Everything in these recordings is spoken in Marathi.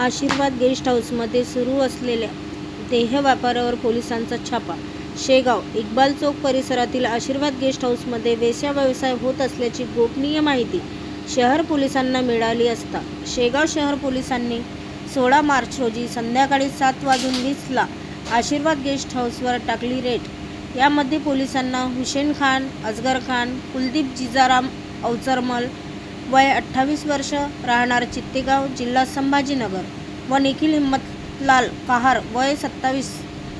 आशीर्वाद गेस्ट हाऊसमध्ये सुरू असलेल्या देह व्यापारावर पोलिसांचा छापा. शेगाव इक्बाल चौक परिसरातील आशीर्वाद गेस्ट हाऊसमध्ये वेश्या व्यवसाय होत असल्याची गोपनीय माहिती शहर पोलिसांना मिळाली असता. शेगाव शहर पोलिसांनी सोळा मार्च रोजी संध्याकाळी सात वाजून वीसला आशीर्वाद गेस्ट हाऊसवर टाकली रेट. यामध्ये पोलिसांना हुसेन खान अजगर खान कुलदीप जिजाराम अवचरमल वय अठ्ठावीस वर्ष राहणार चित्तेगाव जिल्हा संभाजीनगर व निखिल हिम्मतलाल कहार वय सत्तावीस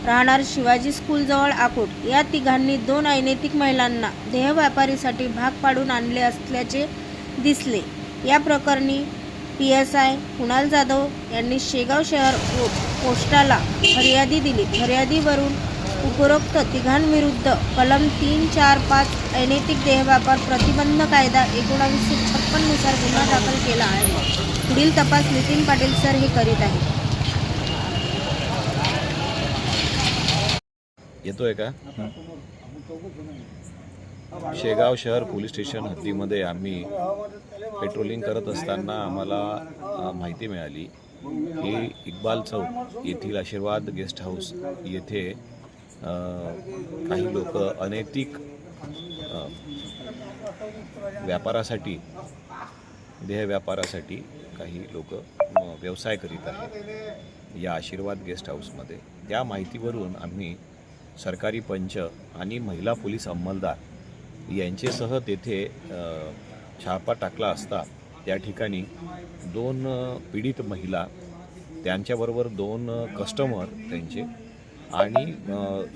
राहणार शिवाजी स्कूलजवळ आकोट. या तिघांनी दोन अनैतिक महिलांना देह व्यापारीसाठी भाग पाडून आणले असल्याचे दिसले. या प्रकरणी P S I Kunal Jadhav यांनी शेगाव शहर पोस्टाला फर्यादी दिली. फर्यादीवरून उपरोक्त तिघांविरुद्ध कलम तीन चार पाच अनैतिक देहव्यापार प्रतिबंध कायदा एकोणावीसशे छप्पननुसार गुन्हा दाखल केला आहे. पुढील तपास नितीन पाटील सर हे करीत आहेत. येतोय का? शेगाव शहर पोलीस स्टेशन हद्दीमध्ये आम्ही पेट्रोलिंग करत असताना आम्हाला माहिती मिळाली की इक्बाल चौक येथील आशीर्वाद गेस्ट हाऊस येथे काही लोक अनैतिक व्यापारासाठी देह व्यापारासाठी काही लोक व्यवसाय करीत आहेत. या आशीर्वाद गेस्ट हाऊसमध्ये. त्या माहितीवरून आम्ही सरकारी पंच आणि महिला पोलीस अंमलदार यांचेसह तेथे छापा टाकला असता त्या ठिकाणी दोन पीडित महिला त्यांच्याबरोबर दोन कस्टमर त्यांचे आणि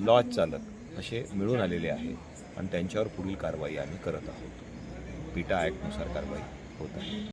लॉज चालक असे मिळून आलेले आहे आणि त्यांच्यावर पुढील कारवाई आम्ही करत आहोत. पिटा ॲक्टनुसार कारवाई होत आहे.